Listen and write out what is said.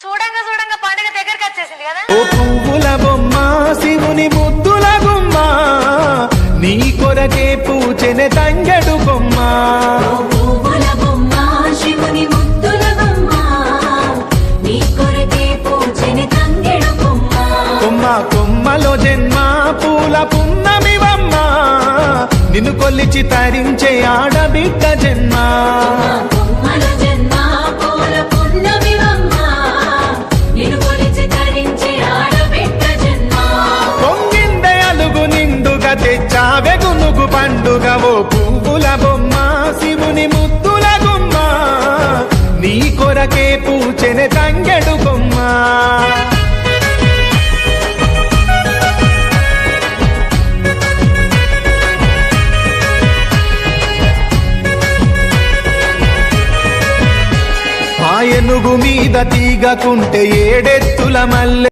చూడంగా చూడంగా పండుగ దగ్గరికి వచ్చేసింది కదా. ఓ పువ్వుల బొమ్మ శివుని ముద్దుల గుమ్మ నీ కొరకే పూచెనె తంగెడు బొమ్మ. పువ్వుల బొమ్మ శివుని ముద్దుల బొమ్మ నీ కొరకే పూజని తంగెడు బొమ్మ. కొమ్మ కొమ్మలో జన్మ పూల పున్నమివమ్మ నిన్ను కొల్లిచి తరించే ఆడబిడ్డ జన్మ. గునుగు ఓ పువ్వుల బొమ్మ శివుని ముద్దుల గుమ్మ. నీ కొరకే పూచెని తంగెడు బొమ్మ. ఆ మీద తీగకుంటే ఏడెత్తుల మల్లె